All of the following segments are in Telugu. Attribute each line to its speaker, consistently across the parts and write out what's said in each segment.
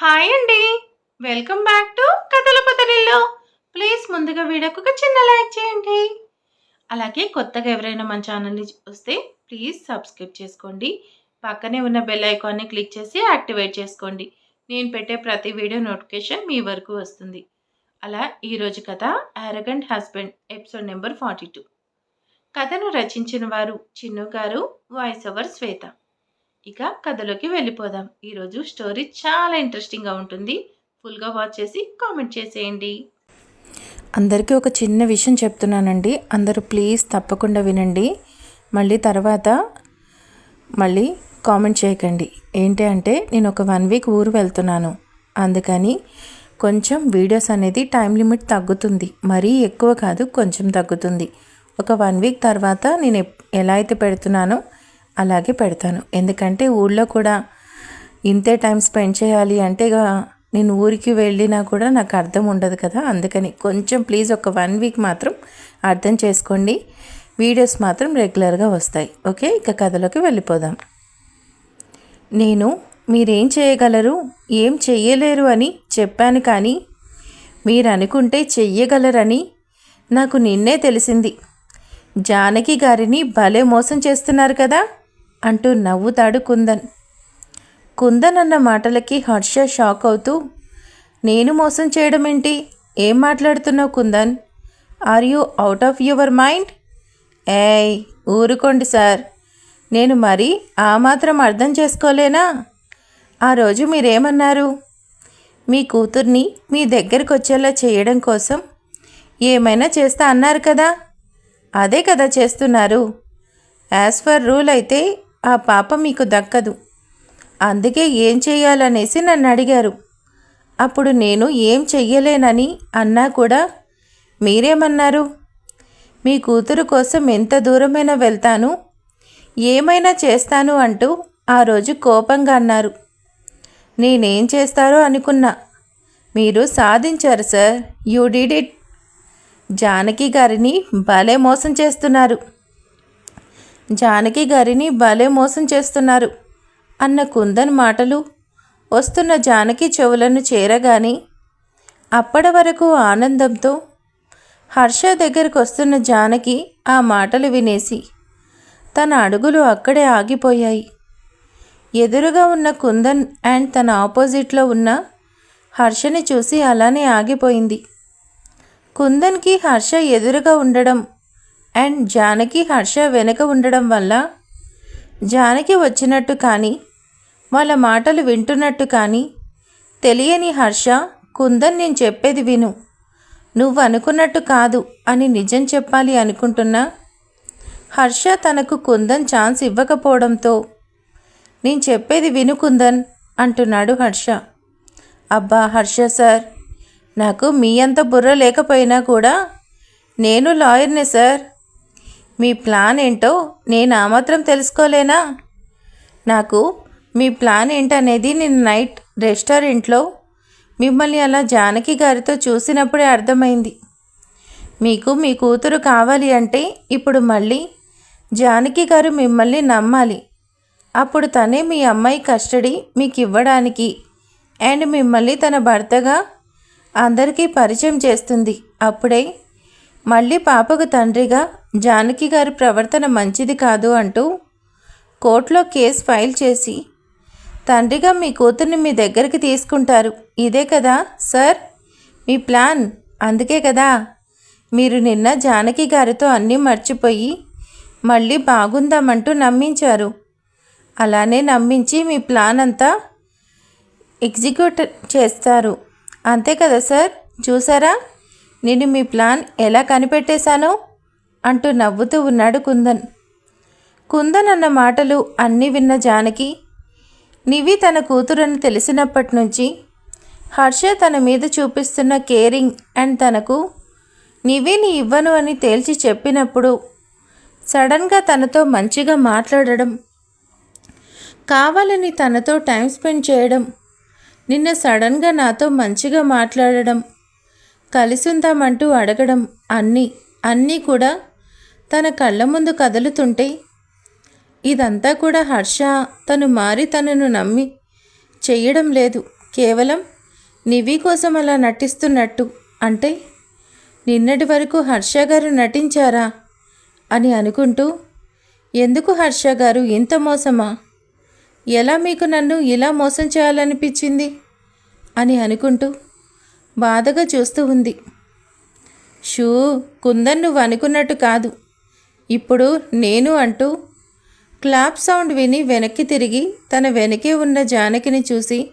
Speaker 1: హాయ్ అండి. వెల్కమ్ బ్యాక్ టు కథల పదలిల్లో ప్లీజ్ ముందుగా వీడియోకి ఒక చిన్న లైక్ చేయండి. అలాగే కొత్తగా ఎవరైనా మన ఛానల్ని వస్తే ప్లీజ్ సబ్స్క్రైబ్ చేసుకోండి. పక్కనే ఉన్న బెల్ ఐకాన్ని క్లిక్ చేసి యాక్టివేట్ చేసుకోండి. నేను పెట్టే ప్రతి వీడియో నోటిఫికేషన్ మీ వరకు వస్తుంది. అలా ఈరోజు కథ arrogant husband episode number forty two కథను రచించిన వారు చిన్ను గారు వాయిస్ ఓవర్ శ్వేత. ఇక కథలోకి వెళ్ళిపోదాం. ఈరోజు స్టోరీ చాలా ఇంట్రెస్టింగ్గా ఉంటుంది. ఫుల్గా వాచ్ చేసి కామెంట్ చేసేయండి.
Speaker 2: అందరికీ ఒక చిన్న విషయం చెప్తున్నానండి. అందరూ ప్లీజ్ తప్పకుండా వినండి. మళ్ళీ తర్వాత మళ్ళీ కామెంట్ చేయకండి. ఏంటి అంటే నేను ఒక వన్ వీక్ ఊరు వెళ్తున్నాను. అందుకని కొంచెం వీడియోస్ అనేది టైం లిమిట్ తగ్గుతుంది. మరీ ఎక్కువ కాదు కొంచెం తగ్గుతుంది. ఒక వన్ వీక్ తర్వాత నేను ఎలా అయితే పెడుతున్నానో అలాగే పెడతాను. ఎందుకంటే ఊళ్ళో కూడా ఇంతే టైం స్పెండ్ చేయాలి అంటే నేను ఊరికి వెళ్ళినా కూడా నాకు అర్థం ఉండదు కదా. అందుకని కొంచెం ప్లీజ్ ఒక వన్ వీక్ మాత్రం అర్థం చేసుకోండి. వీడియోస్ మాత్రం రెగ్యులర్గా వస్తాయి. ఓకే? ఇక కథలోకి వెళ్ళిపోదాం. నేను మీరేం చేయగలరు? ఏం చెయ్యలేరు అని చెప్పాను కానీ మీరు అనుకుంటే చెయ్యగలరని నాకు నిన్నే తెలిసింది. జానకి గారిని భలే మోసం చేస్తున్నారు కదా. అంటూ నవ్వుతాడు కుందన్. కుందన్ అన్న మాటలకి హర్ష షాక్ అవుతూ నేను మోసం చేయడం ఏంటి ఏం మాట్లాడుతున్నావు Kundan? Are you out of your mind? ఏయ్ ఊరుకోండి సార్. నేను మరి ఆ మాత్రం అర్థం చేసుకోలేనా? ఆ రోజు మీరేమన్నారు? మీ కూతుర్ని మీ దగ్గరికి వచ్చేలా చేయడం కోసం ఏమైనా చేస్తా అన్నారు కదా? అదే కదా చేస్తున్నారు. యాజ్ ఫర్ రూల్ అయితే ఆ పాప మీకు దక్కదు. అందుకే ఏం చేయాలనేసి నన్ను అడిగారు. అప్పుడు నేను ఏం చెయ్యలేనని అన్నా కూడా మీరేమన్నారు? మీ కూతురు కోసం ఎంత దూరమైనా వెళ్తాను ఏమైనా చేస్తాను అంటూ ఆ రోజు కోపంగా అన్నారు. నేనేం చేస్తారో అనుకున్నా. మీరు సాధించారు sir. You did it. Janaki గారిని భలే మోసం చేస్తున్నారు. జానకి గారిని భలే మోసం చేస్తున్నారు అన్న కుందన్ మాటలు వస్తున్న జానకి చెవులను చేరగానే అప్పటి వరకు ఆనందంతో హర్ష దగ్గరకు వస్తున్న జానకి ఆ మాటలు వినేసి తన అడుగులు అక్కడే ఆగిపోయాయి. ఎదురుగా ఉన్న కుందన్ అండ్ తన ఆపోజిట్లో ఉన్న హర్షని చూసి అలానే ఆగిపోయింది. కుందన్కి హర్ష ఎదురుగా ఉండడం అండ్ జానకి హర్ష వెనక ఉండడం వల్ల జానకి వచ్చినట్టు కానీ వాళ్ళ మాటలు వింటున్నట్టు కానీ తెలియని హర్ష కుందన్ నేను చెప్పేది విను. నువ్వు అనుకున్నట్టు కాదు అని నిజం చెప్పాలి అనుకుంటున్నా హర్ష తనకు కుందన్ ఛాన్స్ ఇవ్వకపోవడంతో నేను చెప్పేది విను కుందన్ అంటున్నాడు హర్ష. అబ్బా హర్ష సార్ నాకు మీ అంత బుర్ర లేకపోయినా కూడా నేను లాయర్నే సార్. మీ ప్లాన్ ఏంటో నేను ఆ మాత్రం తెలుసుకోలేనా? నాకు మీ ప్లాన్ ఏంటనేది నేను నైట్ రెస్టారెంట్లో మిమ్మల్ని అలా జానకి గారితో చూసినప్పుడే అర్థమైంది. మీకు మీ కూతురు కావాలి అంటే ఇప్పుడు మళ్ళీ జానకి గారు మిమ్మల్ని నమ్మాలి. అప్పుడు తనే మీ అమ్మాయి కస్టడీ మీకు ఇవ్వడానికి అండ్ మిమ్మల్ని తన భర్తగా అందరికీ పరిచయం చేస్తుంది. అప్పుడే మళ్ళీ పాపకు తండ్రిగా జానకి గారి ప్రవర్తన మంచిది కాదు అంటూ కోర్టులో కేసు ఫైల్ చేసి తండ్రిగా మీ కూతుర్ని మీ దగ్గరికి తీసుకుంటారు. ఇదే కదా సార్? మీ ప్లాన్? అందుకే కదా. మీరు నిన్న జానకి గారితో అన్నీ మర్చిపోయి మళ్ళీ బాగుందామంటూ నమ్మించారు. అలానే నమ్మించి మీ ప్లాన్ అంతా ఎగ్జిక్యూట్ చేస్తారు. అంతే కదా సార్? చూసారా? నేను మీ ప్లాన్ ఎలా కనిపెట్టేశానో? అంటూ నవ్వుతూ ఉన్నాడు కుందన్. కుందన్ అన్న మాటలు అన్నీ విన్న జానకి నివి తన కూతురని తెలిసినప్పటి నుంచి హర్ష తన మీద చూపిస్తున్న కేరింగ్ అండ్ తనకు నివిని ఇవ్వను అని తేల్చి చెప్పినప్పుడు సడన్గా తనతో మంచిగా మాట్లాడడం కావాలని తనతో టైం స్పెండ్ చేయడం నిన్న సడన్గా నాతో మంచిగా మాట్లాడడం కలిసుందామంటూ అడగడం అన్నీ అన్నీ కూడా తన కళ్ళ ముందు కదులుతుంటే ఇదంతా కూడా హర్ష తను మారి తనను నమ్మి చేయడం లేదు. కేవలం నివి కోసం అలా నటిస్తున్నట్టు అంటే నిన్నటి వరకు హర్ష గారు నటించారా అని అనుకుంటూ ఎందుకు హర్ష గారు ఇంత మోసమా? ఎలా మీకు నన్ను ఇలా మోసం చేయాలనిపించింది? అని అనుకుంటూ బాధగా చూస్తూ ఉంది. షూ కుందన్ నువ్వు అనుకున్నట్టు కాదు. ఇప్పుడు నేను అంటూ క్లాప్ సౌండ్ విని వెనక్కి తిరిగి తన వెనకే ఉన్న జానకిని చూసి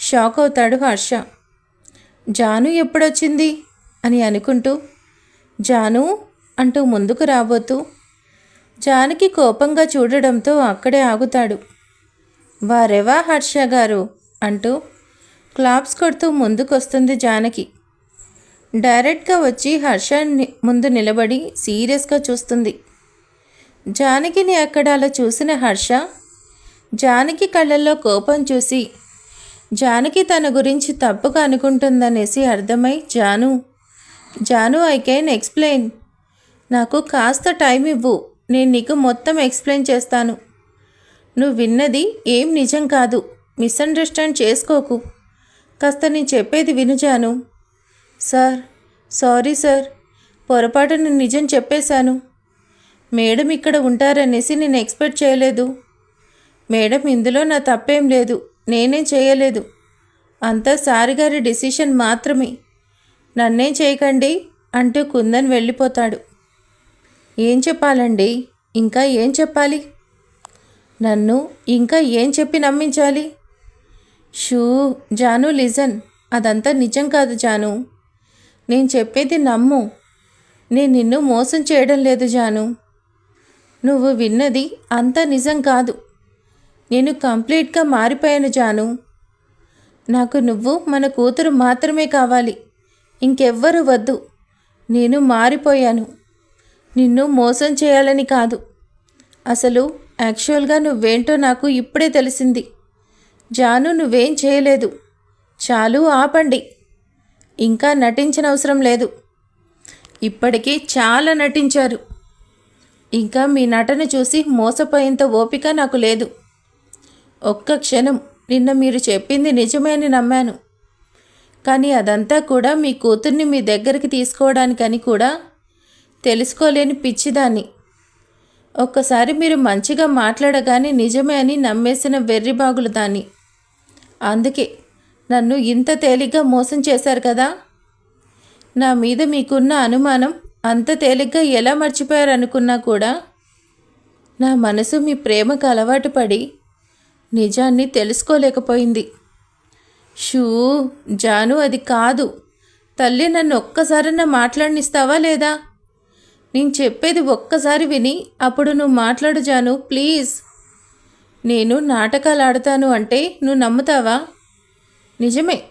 Speaker 2: షాక్ అవుతాడు హర్ష. జాను ఎప్పుడొచ్చింది? అని అనుకుంటూ జాను అంటూ ముందుకు రాబోతూ జానకి కోపంగా చూడడంతో అక్కడే ఆగుతాడు. వారెవా హర్ష గారు? అంటూ క్లాప్స్ కొడుతూ ముందుకొస్తుంది జానకి. డైరెక్ట్గా వచ్చి హర్ష ముందు నిలబడి సీరియస్గా చూస్తుంది. జానకిని అక్కడ అలా చూసిన హర్ష జానకి కళ్ళల్లో కోపం చూసి జానకి తన గురించి తప్పుగా అనుకుంటుందనేసి అర్థమై Janu Janu I can explain నాకు కాస్త టైం ఇవ్వు. నేను నీకు మొత్తం ఎక్స్ప్లెయిన్ చేస్తాను. నువ్వు విన్నది ఏం నిజం కాదు. మిస్అండర్స్టాండ్ చేసుకోకు. కాస్త నేను చెప్పేది వినుజాను సార్ సారీ సార్ పొరపాటున నిజం చెప్పేశాను. మేడం ఇక్కడ ఉంటారనేసి నేను ఎక్స్పెక్ట్ చేయలేదు. మేడం ఇందులో నా తప్పేం లేదు నేనేం చేయలేదు. అంతా సారి గారి డిసిషన్ మాత్రమే. నన్నేం చేయకండి అంటూ కుందన్ వెళ్ళిపోతాడు. ఏం చెప్పాలండి? ఇంకా ఏం చెప్పాలి? నన్ను ఇంకా ఏం చెప్పి నమ్మించాలి? షూ జాను లిజన్. అదంతా నిజం కాదు జాను. నేను చెప్పేది నమ్ము. నేను నిన్ను మోసం చేయడం లేదు జాను. నువ్వు విన్నది అంతా నిజం కాదు. నేను కంప్లీట్గా మారిపోయాను జాను. నాకు నువ్వు మన కూతురు మాత్రమే కావాలి. ఇంకెవ్వరు వద్దు. నేను మారిపోయాను. నిన్ను మోసం చేయాలని కాదు. అసలు యాక్చువల్గా నువ్వేంటో నాకు ఇప్పుడే తెలిసింది. జాను నువ్వేం చేయలేదు. చాలు ఆపండి. ఇంకా నటించనవసరం లేదు. ఇప్పటికీ చాలా నటించారు. ఇంకా మీ నటన చూసి మోసపోయేంత ఓపిక నాకు లేదు. ఒక్క క్షణం నిన్న మీరు చెప్పింది నిజమే అని నమ్మాను. కానీ అదంతా కూడా మీ కూతుర్ని మీ దగ్గరికి తీసుకోవడానికని కూడా తెలుసుకోలేని పిచ్చిదాన్ని. ఒక్కసారి మీరు మంచిగా మాట్లాడగానే నిజమే అని నమ్మేసిన వెర్రిబాగులు దాన్ని. అందుకే నన్ను ఇంత తేలిగ్గా మోసం చేశారు కదా? నా మీద మీకున్న అనుమానం అంత తేలిగ్గా ఎలా మర్చిపోయారనుకున్నా కూడా నా మనసు మీ ప్రేమకు అలవాటు పడి నిజాన్ని తెలుసుకోలేకపోయింది. షూ జాను అది కాదు. తల్లి నన్ను ఒక్కసారన్నా మాట్లాడినిస్తావా లేదా? నేను చెప్పేది ఒక్కసారి విని అప్పుడు నువ్వు మాట్లాడు జాను ప్లీజ్. నేను నాటకాలు ఆడతాను అంటే నువ్వు నమ్ముతావా? నిజమే.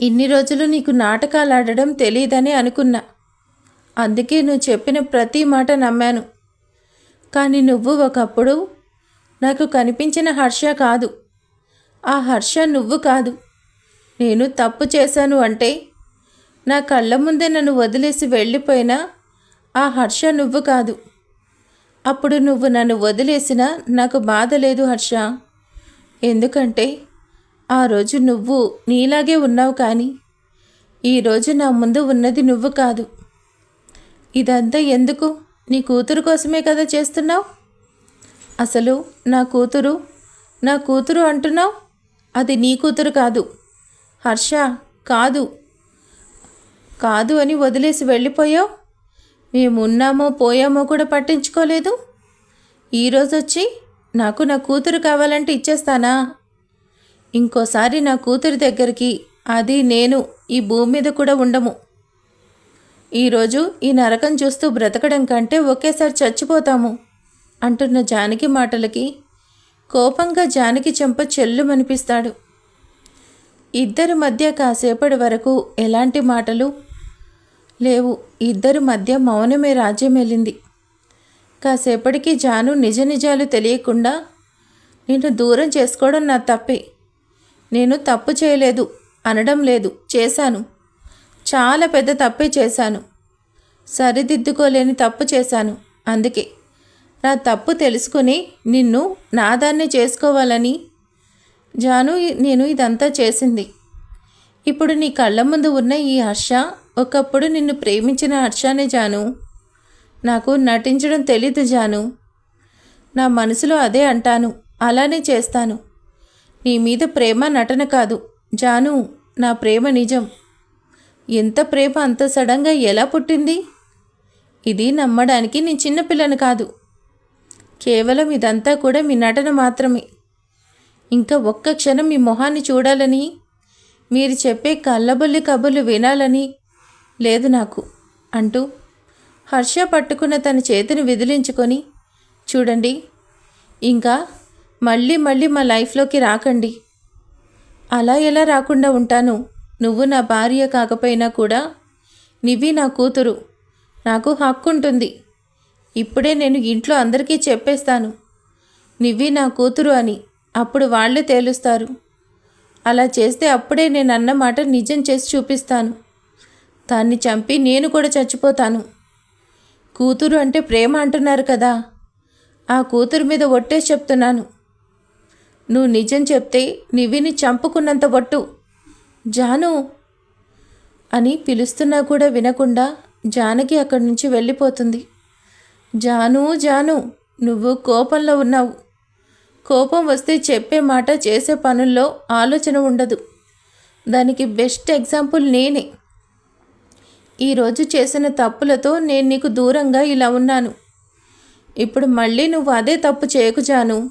Speaker 2: ఇన్ని రోజులు నీకు నాటకాలు ఆడడం తెలియదని అనుకున్నా. అందుకే నువ్వు చెప్పిన ప్రతి మాట నమ్మాను. కానీ నువ్వు ఒకప్పుడు నాకు కనిపించిన హర్ష కాదు. ఆ హర్ష నువ్వు కాదు. నేను తప్పు చేశాను అంటే నా కళ్ళ ముందే నన్ను వదిలేసి వెళ్ళిపోయినా ఆ హర్ష నువ్వు కాదు. అప్పుడు నువ్వు నన్ను వదిలేసినా నాకు బాధ లేదు హర్ష. ఎందుకంటే ఆ రోజు నువ్వు నీలాగే ఉన్నావు కానీ ఈరోజు నా ముందు ఉన్నది నువ్వు కాదు. ఇదంతా ఎందుకు? నీ కూతురు కోసమే కదా చేస్తున్నావు? అసలు నా కూతురు నా కూతురు అంటున్నావు? అది నీ కూతురు కాదు. హర్ష కాదు. కాదు అని వదిలేసి వెళ్ళిపోయావు? మేమున్నామో పోయామో కూడా పట్టించుకోలేదు. ఈరోజు వచ్చి నాకు నా కూతురు కావాలంటే ఇచ్చేస్తానా? ఇంకోసారి నా కూతురు దగ్గరికి అది నేను ఈ భూమి మీద కూడా ఉండము. ఈరోజు ఈ నరకం చూస్తూ బ్రతకడం కంటే ఒకేసారి చచ్చిపోతాము అంటున్న జానకి మాటలకి కోపంగా జానకి చెంప చెల్లుమనిపిస్తాడు. ఇద్దరి మధ్య కాసేపటి వరకు ఎలాంటి మాటలు లేవు. ఇద్దరి మధ్య మౌనమే రాజ్యం వెళ్ళింది. కాసేపటికి జాను నిజ నిజాలు తెలియకుండా నిన్ను దూరం చేసుకోవడం నా తప్పే. నేను తప్పు చేయలేదు అనడం లేదు చేశాను. చాలా పెద్ద తప్పే చేశాను. సరిదిద్దుకోలేని తప్పు చేశాను. అందుకే నా తప్పు తెలుసుకుని నిన్ను నాదాన్ని చేసుకోవాలని జాను నేను ఇదంతా చేసింది. ఇప్పుడు నీ కళ్ళ ముందు ఉన్న ఈ హర్ష ఒకప్పుడు నిన్ను ప్రేమించిన హర్షానే జాను. నాకు నటించడం తెలీదు జాను. నా మనసులో అదే అంటాను. అలానే చేస్తాను. నీ మీద ప్రేమ నటన కాదు. జాను నా ప్రేమ నిజం. ఎంత ప్రేమ అంత సడన్గా ఎలా పుట్టింది? ఇది నమ్మడానికి నేను చిన్నపిల్లను కాదు. కేవలం ఇదంతా కూడా మీ నటన మాత్రమే. ఇంకా ఒక్క క్షణం మీ మొహాన్ని చూడాలని మీరు చెప్పే కళ్ళబొల్లి కబుర్లు వినాలని లేదు నాకు అంటూ హర్ష పట్టుకున్న తన చేతిని విదిలించుకొని చూడండి ఇంకా మళ్ళీ మళ్ళీ మా లైఫ్లోకి రాకండి. అలా ఎలా రాకుండా ఉంటాను? నువ్వు నా భార్య కాకపోయినా కూడా నువ్వి నా కూతురు. నాకు హక్కు ఉంటుంది ఇప్పుడే నేను ఇంట్లో అందరికీ చెప్పేస్తాను. నువ్వి నా కూతురు అని అప్పుడు వాళ్ళే తేలుస్తారు. అలా చేస్తే అప్పుడే నేను అన్న మాట నిజం చేసి చూపిస్తాను. దాన్ని చంపి నేను కూడా చచ్చిపోతాను. కూతురు అంటే ప్రేమ అంటున్నారు కదా. ఆ కూతురు మీద ఒట్టేసి చెప్తున్నాను. నువ్వు నిజం చెప్తే నివిని చంపుకున్నంత ఒట్టు. జాను! అని పిలుస్తున్నా కూడా వినకుండా జానకి అక్కడి నుంచి వెళ్ళిపోతుంది. జాను జాను! నువ్వు కోపంలో ఉన్నావు. కోపం వస్తే చెప్పే మాట చేసే పనుల్లో ఆలోచన ఉండదు. దానికి బెస్ట్ ఎగ్జాంపుల్ నేనే. ఈరోజు చేసిన తప్పులతో నేను నీకు దూరంగా ఇలా ఉన్నాను. ఇప్పుడు మళ్ళీ నువ్వు అదే తప్పు చేయకుజాను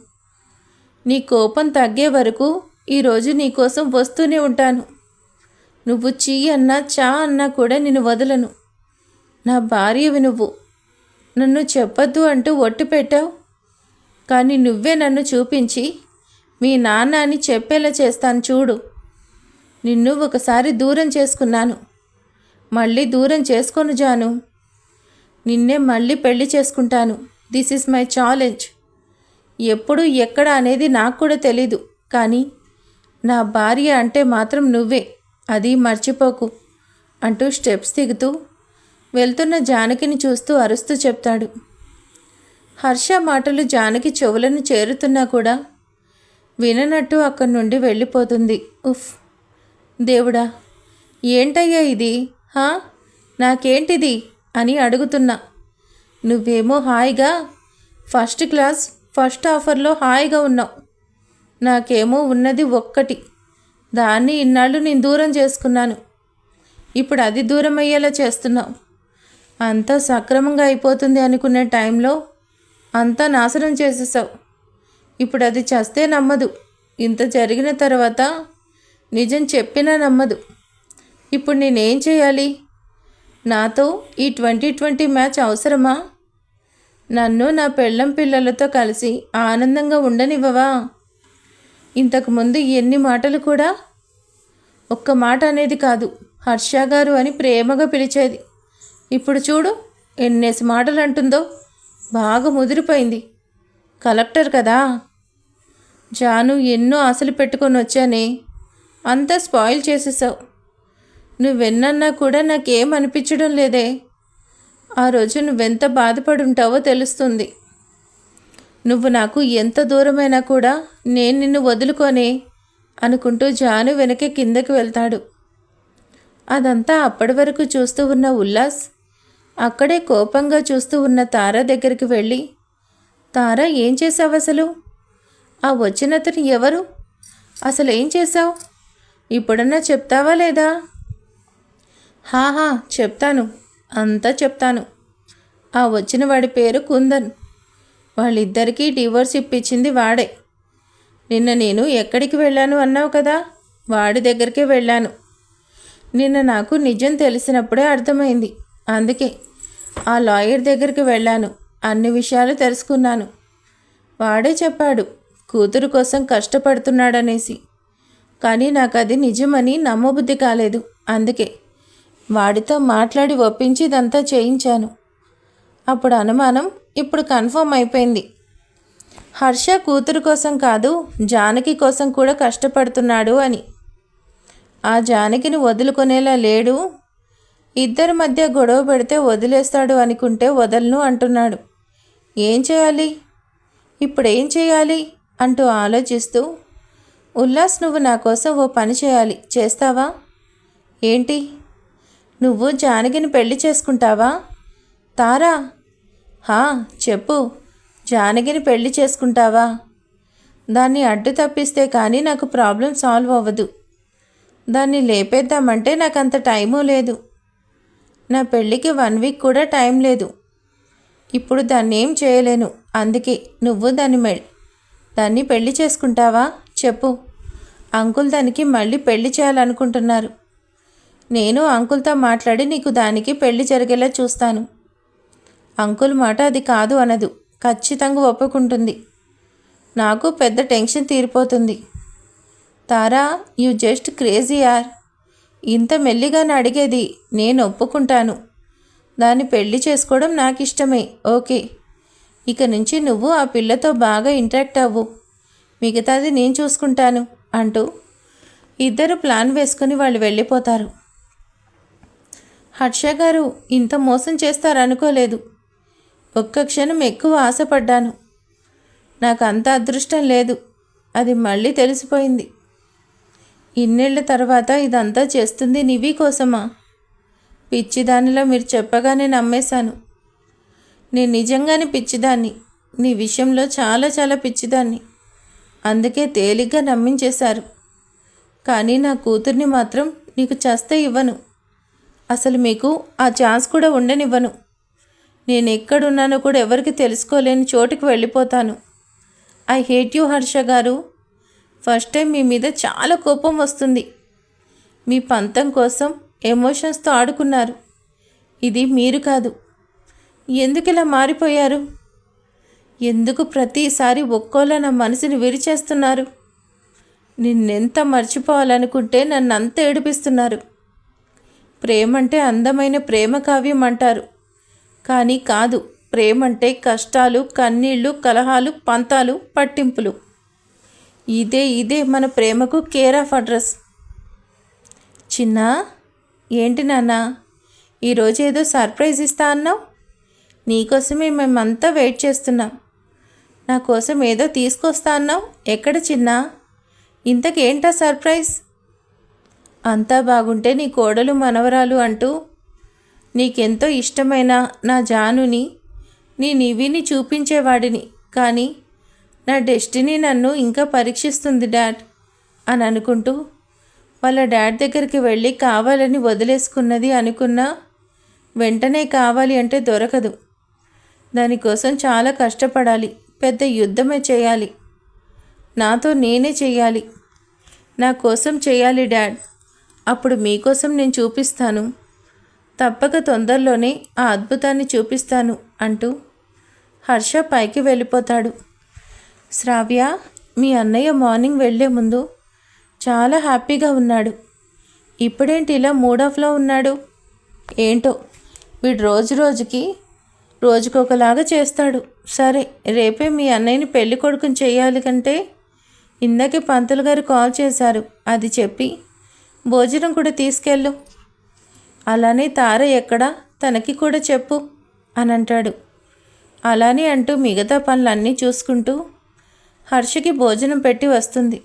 Speaker 2: నీ కోపం తగ్గే వరకు ఈరోజు నీకోసం వస్తూనే ఉంటాను. నువ్వు చీ అన్నా చా అన్నా కూడా నేను వదలను. నా భార్యవి నువ్వు. నన్ను చెప్పొద్దు అంటూ ఒట్టు పెట్టావు. కానీ నువ్వే నన్ను చూపించి మీ నాన్న అని చెప్పేలా చేస్తాను చూడు. నిన్ను ఒకసారి దూరం చేసుకున్నాను. మళ్ళీ దూరం చేసుకోను జాను. నిన్నే మళ్ళీ పెళ్ళి చేసుకుంటాను. దిస్ ఇస్ మై ఛాలెంజ్ ఎప్పుడు ఎక్కడ అనేది నాకు కూడా తెలీదు. కానీ నా భార్య అంటే మాత్రం నువ్వే. అది మర్చిపోకు అంటూ స్టెప్స్ దిగుతూ వెళ్తున్న జానకిని చూస్తూ అరుస్తూ చెప్తాడు. హర్ష మాటలు జానకి చెవులను చేరుతున్నా కూడా విననట్టు అక్కడి నుండి వెళ్ళిపోతుంది. ఉఫ్ దేవుడా ఏంటయ్యా ఇది? హా? నాకేంటిది? అని అడుగుతున్నా. నువ్వేమో హాయిగా ఫస్ట్ క్లాస్ ఫస్ట్ ఆఫర్లో హాయిగా ఉన్నావు. నాకేమో ఉన్నది ఒక్కటి. దాన్ని ఇన్నాళ్ళు నేను దూరం చేసుకున్నాను. ఇప్పుడు అది దూరం అయ్యేలా చేస్తున్నావు. అంతా సక్రమంగా అయిపోతుంది అనుకునే టైంలో అంతా నాశనం చేసేసావు. ఇప్పుడు అది చస్తే నమ్మదు. ఇంత జరిగిన తర్వాత నిజం చెప్పినా నమ్మదు. ఇప్పుడు నేనేం చేయాలి? నాతో ఈ ట్వంటీ ట్వంటీ మ్యాచ్ అవసరమా? నన్ను నా పెళ్ళం పిల్లలతో కలిసి ఆనందంగా ఉండనివ్వవా? ఇంతకుముందు ఎన్ని మాటలు కూడా? ఒక్క మాట అనేది కాదు హర్ష గారు అని ప్రేమగా పిలిచేది. ఇప్పుడు చూడు ఎన్నేసి మాటలు అంటుందో బాగా ముదిరిపోయింది. కలెక్టర్ కదా? జాను ఎన్నో ఆశలు పెట్టుకొని వచ్చానే అంతా స్పాయిల్ చేసేసావు. నువ్వెన్నన్నా కూడా నాకేం అనిపించడం లేదే. ఆ రోజు నువ్వెంత బాధపడుంటావో తెలుస్తుంది. నువ్వు నాకు ఎంత దూరమైనా కూడా నేను నిన్ను వదులుకోనే అనుకుంటూ జాను వెనకే కిందకి వెళ్తాడు. అదంతా అప్పటి వరకు చూస్తూ ఉన్న ఉల్లాస్ అక్కడే కోపంగా చూస్తూ ఉన్న తార దగ్గరికి వెళ్ళి తార ఏం చేసావు అసలు? ఆ వచ్చినతను ఎవరు? అసలు ఏం చేశావు? ఇప్పుడన్నా చెప్తావా లేదా? హాహా చెప్తాను. అంతా చెప్తాను. ఆ వచ్చిన వాడి పేరు కుందన్. వాళ్ళిద్దరికీ డివోర్స్ ఇప్పించింది వాడే. నిన్న నేను ఎక్కడికి వెళ్ళాను అన్నావు కదా? వాడి దగ్గరికే వెళ్ళాను. నిన్న నాకు నిజం తెలిసినప్పుడే అర్థమైంది. అందుకే ఆ లాయర్ దగ్గరికి వెళ్ళాను. అన్ని విషయాలు తెలుసుకున్నాను. వాడే చెప్పాడు కూతురు కోసం కష్టపడుతున్నాడనేసి. కానీ నాకు అది నిజమని నమ్మబుద్ధి కాలేదు. అందుకే వాడితో మాట్లాడి ఒప్పించి ఇదంతా చేయించాను. అప్పుడు అనుమానం ఇప్పుడు కన్ఫర్మ్ అయిపోయింది. హర్ష కూతురు కోసం కాదు జానకి కోసం కూడా కష్టపడుతున్నాడు అని. ఆ జానకిని వదులుకునేలా లేడు. ఇద్దరి మధ్య గొడవ పెడితే వదిలేస్తాడు అనుకుంటే వదలను అంటున్నాడు. ఏం చేయాలి? ఇప్పుడు ఏం చేయాలి? అంటూ ఆలోచిస్తూ ఉల్లాస్ నువ్వు నా కోసం ఓ పని చేయాలి. చేస్తావా? ఏంటి? నువ్వు జానకిని పెళ్ళి చేసుకుంటావా? తారా హా చెప్పు. జానకిని పెళ్ళి చేసుకుంటావా? దాన్ని అడ్డు తప్పిస్తే కానీ నాకు ప్రాబ్లం సాల్వ్ అవ్వదు. దాన్ని లేపేద్దామంటే నాకు అంత టైము లేదు. నా పెళ్ళికి వన్ వీక్ కూడా టైం లేదు. ఇప్పుడు దాన్ని ఏం చేయలేను. అందుకే నువ్వు దాన్ని మె దాన్ని పెళ్ళి చేసుకుంటావా? చెప్పు. అంకుల్ దానికి మళ్ళీ పెళ్ళి చేయాలనుకుంటున్నారు. నేను అంకుల్తో మాట్లాడి నీకు దానికి పెళ్ళి జరిగేలా చూస్తాను. అంకుల్ మాట అది కాదు అనదు. ఖచ్చితంగా ఒప్పుకుంటుంది. నాకు పెద్ద టెన్షన్ తీరిపోతుంది. తారా యు జస్ట్ క్రేజీ యార్. ఇంత మెల్లిగా అడిగేది నేను ఒప్పుకుంటాను. దాన్ని పెళ్ళి చేసుకోవడం నాకు ఇష్టమే. ఓకే. ఇక నుంచి నువ్వు ఆ పిల్లతో బాగా ఇంటరాక్ట్ అవ్వు. మిగతాది నేను చూసుకుంటాను అంటూ ఇద్దరు ప్లాన్ వేసుకుని వాళ్ళు వెళ్ళిపోతారు. హర్ష గారు ఇంత మోసం చేస్తారనుకోలేదు. ఒక్క క్షణం ఎక్కువ ఆశపడ్డాను. నాకు అంత అదృష్టం లేదు. అది మళ్ళీ తెలిసిపోయింది. ఇన్నేళ్ళ తర్వాత ఇదంతా చేస్తుంది నివి కోసమా? పిచ్చిదానిలో మీరు చెప్పగానే నమ్మేశాను. నేను నిజంగానే పిచ్చిదాన్ని. నీ విషయంలో చాలా చాలా పిచ్చిదాన్ని. అందుకే తేలిగ్గా నమ్మించేశారు. కానీ నా కూతుర్ని మాత్రం నీకు చస్తే ఇవ్వను. అసలు మీకు ఆ ఛాన్స్ కూడా ఉండనివ్వను. నేను ఎక్కడున్నానో కూడా ఎవరికి తెలుసుకోలేని చోటుకి వెళ్ళిపోతాను. ఐ హేట్ యూ హర్ష గారు. ఫస్ట్ టైం మీ మీద చాలా కోపం వస్తుంది. మీ పంతం కోసం ఎమోషన్స్తో ఆడుకున్నారు. ఇది మీరు కాదు. ఎందుకు ఇలా మారిపోయారు? ఎందుకు ప్రతిసారి ఒక్కోలా నా మనసుని విరిచేస్తున్నారు? నిన్నెంత మర్చిపోవాలనుకుంటే నన్ను అంత ఏడిపిస్తున్నారు. ప్రేమంటే అందమైన ప్రేమ కావ్యం అంటారు. కానీ కాదు ప్రేమంటే కష్టాలు కన్నీళ్ళు కలహాలు పంతాలు పట్టింపులు. ఇదే ఇదే మన ప్రేమకు కేర్ ఆఫ్ అడ్రస్. చిన్న ఏంటి నాన్న? ఈరోజు ఏదో సర్ప్రైజ్ ఇస్తా అన్నావు? నీకోసమే మేమంతా వెయిట్ చేస్తున్నాం. నా కోసం ఏదో తీసుకొస్తా అన్నావు? ఎక్కడ చిన్న? ఇంతకేంటా సర్ప్రైజ్? అంతా బాగుంటే నీ కోడలు మనవరాలు అంటూ నీకెంతో ఇష్టమైన నా జానుని నీ నివిని చూపించేవాడిని. కానీ నా డెస్టినీ నన్ను ఇంకా పరీక్షిస్తుంది డాడ్ అని అనుకుంటూ వాళ్ళ డాడ్ దగ్గరికి వెళ్ళి కావాలని వదిలేసుకున్నది అనుకున్నా వెంటనే కావాలి అంటే దొరకదు. దానికోసం చాలా కష్టపడాలి పెద్ద యుద్ధమే చేయాలి. నాతో నేనే చేయాలి. నా కోసం చేయాలి డాడ్. అప్పుడు మీకోసం నేను చూపిస్తాను. తప్పక తొందరలోనే ఆ అద్భుతాన్ని చూపిస్తాను అంటూ హర్ష పైకి వెళ్ళిపోతాడు. శ్రావ్య మీ అన్నయ్య మార్నింగ్ వెళ్ళే ముందు చాలా హ్యాపీగా ఉన్నాడు. ఇప్పుడేంటి ఇలా మూడ్ ఆఫ్లో ఉన్నాడు? ఏంటో వీడు రోజు రోజుకి రోజుకొకలాగా చేస్తాడు. సరే రేపే మీ అన్నయ్యని పెళ్ళి కొడుకుని చేయాలి కంటే ఇందాకే పంతులు గారు కాల్ చేశారు. అది చెప్పి భోజనం కూడా తీసుకెళ్ళు. అలానే తార ఎక్కడా? తనకి కూడా చెప్పు అని అంటాడు అలానే అంటూ మిగతా పనులన్నీ చూసుకుంటూ హర్షకి భోజనం పెట్టి వస్తుంది.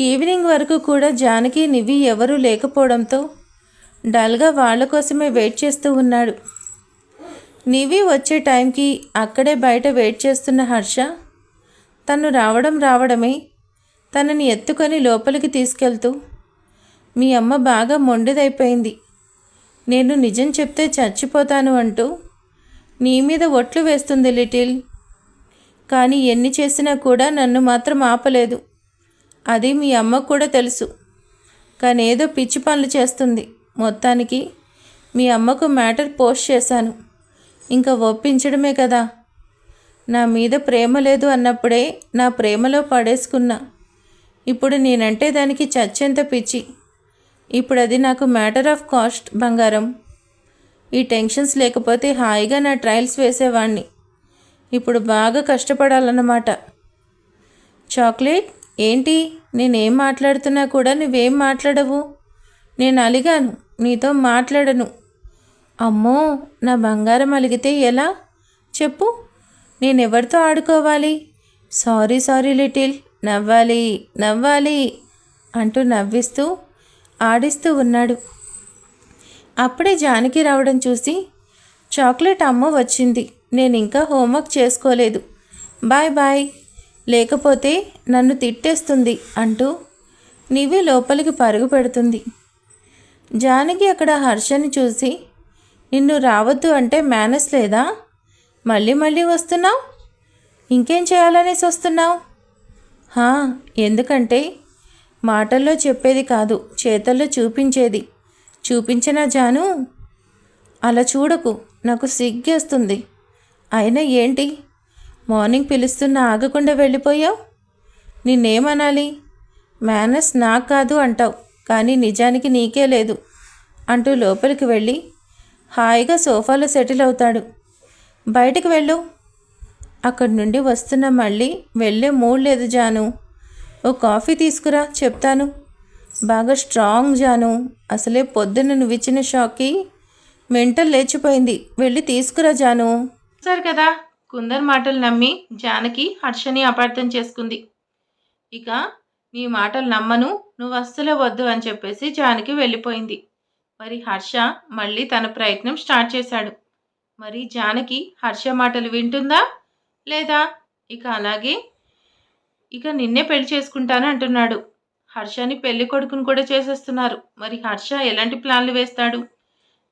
Speaker 2: ఈవినింగ్ వరకు కూడా జానకి నివి ఎవరూ లేకపోవడంతో డల్గా వాళ్ళ కోసమే వెయిట్ చేస్తూ ఉన్నాడు. నివి వచ్చే టైంకి అక్కడే బయట వెయిట్ చేస్తున్న హర్ష తను రావడం రావడమే తనని ఎత్తుకొని లోపలికి తీసుకెళ్తూ మీ అమ్మ బాగా మొండిదైపోయింది. నేను నిజం చెప్తే చచ్చిపోతాను అంటూ నీ మీద ఒట్లు వేస్తుంది లిటిల్. కానీ ఎన్ని చేసినా కూడా నన్ను మాత్రం ఆపలేదు. అది మీ అమ్మకు కూడా తెలుసు. కానీ ఏదో పిచ్చి పనులు చేస్తుంది. మొత్తానికి మీ అమ్మకు మ్యాటర్ పోస్ట్ చేశాను. ఇంకా ఒప్పించడమే కదా. నా మీద ప్రేమ లేదు అన్నప్పుడే నా ప్రేమలో పడేసుకున్నా. ఇప్పుడు నేనంటే దానికి చచ్చేంత పిచ్చి. ఇప్పుడు అది నాకు మ్యాటర్ ఆఫ్ కాస్ట్ బంగారం. ఈ టెన్షన్స్ లేకపోతే హాయిగా నా ట్రయల్స్ వేసేవాణ్ణి. ఇప్పుడు బాగా కష్టపడాలన్నమాట. చాక్లెట్? ఏంటి? నేనేం మాట్లాడుతున్నా కూడా నువ్వేం మాట్లాడవు? నేను అలిగాను. నీతో మాట్లాడను. అమ్మో! నా బంగారం అలిగితే ఎలా? చెప్పు. నేను ఎవరితో ఆడుకోవాలి? Sorry sorry little. నవ్వాలి నవ్వాలి అంటూ నవ్విస్తూ ఆడిస్తూ ఉన్నాడు. అప్పుడే జానకి రావడం చూసి చాక్లెట్ అమ్మ వచ్చింది. నేను ఇంకా హోంవర్క్ చేసుకోలేదు. Bye bye. లేకపోతే నన్ను తిట్టేస్తుంది అంటూ నీవే లోపలికి పరుగు పెడుతుంది. జానకి అక్కడ హర్షని చూసి నిన్ను రావద్దు అంటే మేనస్ లేదా? మళ్ళీ మళ్ళీ వస్తున్నావు? ఇంకేం చేయాలనేసి వస్తున్నావు? హా, ఎందుకంటే? మాటల్లో చెప్పేది కాదు చేతల్లో చూపించేది. చూపించిన జాను? అలా చూడకు నాకు సిగ్గేస్తుంది అయినా ఏంటి? మార్నింగ్ పిలుస్తున్న ఆగకుండా వెళ్ళిపోయావు? నిన్నేమనాలి? మేనస్ నాకు కాదు అంటావు కానీ నిజానికి నీకే లేదు అంటూ లోపలికి వెళ్ళి హాయిగా సోఫాలో సెటిల్ అవుతాడు. బయటికి వెళ్ళు. అక్కడి నుండి వస్తున్న మళ్ళీ వెళ్ళే మూడ్ లేదు జాను. ఓ కాఫీ తీసుకురా చెప్తాను. బాగా స్ట్రాంగ్ జాను. అసలే పొద్దున్న నువ్వు ఇచ్చిన షాక్కి మెంటల్ లేచిపోయింది. వెళ్ళి తీసుకురా జాను.
Speaker 1: సరే కదా కుందర్ మాటలు నమ్మి జానకి హర్షని అపార్థం చేసుకుంది. ఇక నీ మాటలు నమ్మను నువ్వు అస్సలే వద్దు అని చెప్పేసి జానకి వెళ్ళిపోయింది. మరి హర్ష మళ్ళీ తన ప్రయత్నం స్టార్ట్ చేశాడు. మరి జానకి హర్ష మాటలు వింటుందా? లేదా? ఇక అలాగే ఇక నిన్నే పెళ్ళి చేసుకుంటాను అంటున్నాడు. హర్షని పెళ్ళి కొడుకును కూడా చేసేస్తున్నారు. మరి హర్ష ఎలాంటి ప్లాన్లు వేస్తాడు?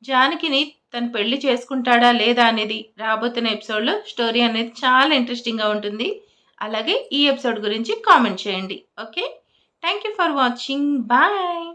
Speaker 1: జానకిని తను పెళ్ళి చేసుకుంటాడా లేదా అనేది రాబోతున్న ఎపిసోడ్లో స్టోరీ అనేది చాలా ఇంట్రెస్టింగ్గా ఉంటుంది. అలాగే ఈ ఎపిసోడ్ గురించి కామెంట్ చేయండి. Okay? Thank you for watching. Bye!